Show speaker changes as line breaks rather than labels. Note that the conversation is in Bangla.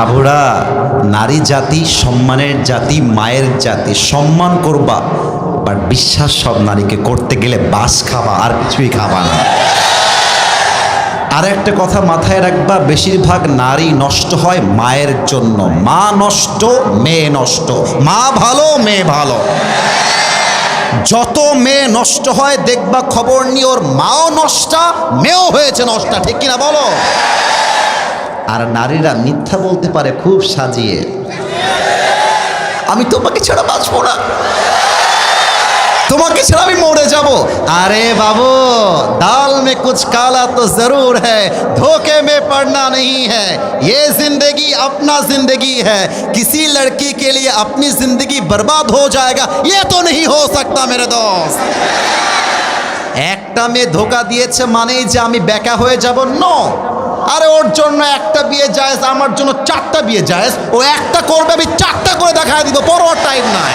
বাবুরা, নারী জাতি, সম্মানের জাতি, মায়ের জাতি, সম্মান করবা বাট বিশ্বাস সব নারীকে করতে গেলে বাস খাবা, আর কিছুই খাবা না। আর একটা কথা মাথায় রাখবা, বেশিরভাগ নারী নষ্ট হয় মায়ের জন্য। মা নষ্ট, মেয়ে নষ্ট। মা ভালো, মেয়ে ভালো। যত মেয়ে নষ্ট হয়, দেখবা খবর নিয়ে ওর মাও নষ্টা, মেয়েও হয়েছে নষ্টা, ঠিক কিনা বলো? আর নারীরা মিথ্যা বলতে পারে খুব সাজিয়ে আমি তোমাকে ছাড়া বাঁচবো না তোমাকে ছাড়া আমি মরে যাব अरे बाबू दाल में कुछ काला तो जरूर है धोखे में पड़ना नहीं है ये जिंदगी अपना जिंदगी है किसी लड़की के लिए अपनी जिंदगी बर्बाद हो जाएगा ये तो नहीं हो सकता मेरे दोस्त একটা মেয়ে ধোকা দিয়েছে মানেই যে আমি বেকা হয়ে যাব নো আরে ওর জন্য একটা বিয়ে জায়েজ, আমার জন্য চারটা বিয়ে জায়েজ। ও একটা করবে, আমি চারটা করে দেখা দিব পরোয়ার টাইম নাই।